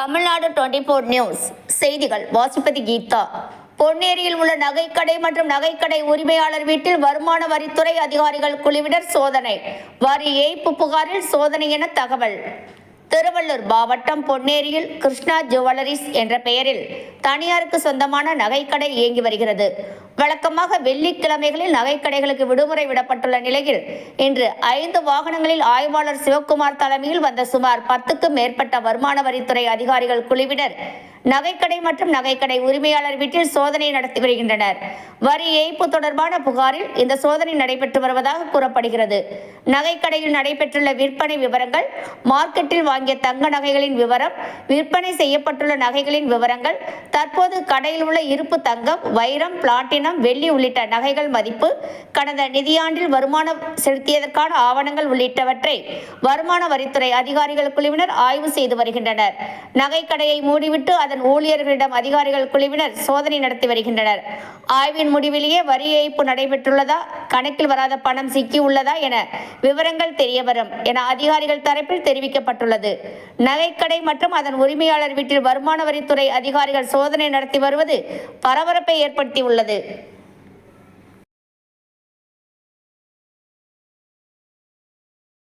Tamil Nadu twenty four news செய்திகள் வாசிப்பதி கீதா. பொன்னேரியில் உள்ள நகைக்கடை மற்றும் நகைக்கடை உரிமையாளர் வீட்டில் வருமான வரித்துறை அதிகாரிகள் குழுவினர் சோதனை. வரி ஏய்ப்பு புகாரில் சோதனை என தகவல். திருவள்ளூர் மாவட்டம் பொன்னேரியில் கிருஷ்ணா ஜுவல்லரிஸ் என்ற பெயரில் தனியாருக்கு சொந்தமான நகைக்கடை இயங்கி வருகிறது. வழக்கமாக வெள்ளிக்கிழமைகளில் நகைக்கடைகளுக்கு விடுமுறை விடப்பட்டுள்ள நிலையில் இன்று ஐந்து வாகனங்களில் ஆய்வாளர் சிவக்குமார் தலைமையில் வந்த சுமார் பத்துக்கும் மேற்பட்ட வருமான வரித்துறை அதிகாரிகள் குழுவினர் நகைக்கடை மற்றும் நகைக்கடை உரிமையாளர் வீட்டில் சோதனை நடத்தி வருகின்றனர். வரி ஏய்ப்பு தொடர்பான புகாரில் இந்த சோதனை நடைபெற்று வருவதாக கூறப்படுகிறது. நகைக்கடையில் நடைபெற்றுள்ள விற்பனை விவரங்கள் மார்க்கெட்டில் வாங்கிய தங்க நகைகளின் விவரம் விற்பனை செய்யப்பட்டுள்ள நகைகளின் விவரங்கள் தற்போது கடையில் உள்ள இருப்பு தங்கம் வைரம் பிளாட்டினம் வெள்ளி உள்ளிட்ட நகைகள் மதிப்பு கடந்த நிதியாண்டில் வருமானம் செலுத்தியதற்கான ஆவணங்கள் உள்ளிட்டவற்றை வருமான வரித்துறை அதிகாரிகள் குழுவினர் ஆய்வு செய்து வருகின்றனர். நகைக்கடையை மூடிவிட்டு அதன் ஊழியர்களிடம் அதிகாரிகள் குழுவினர் சோதனை நடத்தி வருகின்றனர். ஆய்வின் முடிவிலேயே வரி ஏய்ப்பு நடைபெற்றுள்ளதா கணக்கில் வராத பணம் சிக்கி உள்ளதா என விவரங்கள் தெரியவரும் என அதிகாரிகள் தரப்பில் தெரிவிக்கப்பட்டுள்ளது. நகைக்கடை மற்றும் அதன் உரிமையாளர் வீட்டில் வருமான வரித்துறை அதிகாரிகள் சோதனை நடத்தி வருவது பரபரப்பை ஏற்படுத்தியுள்ளது.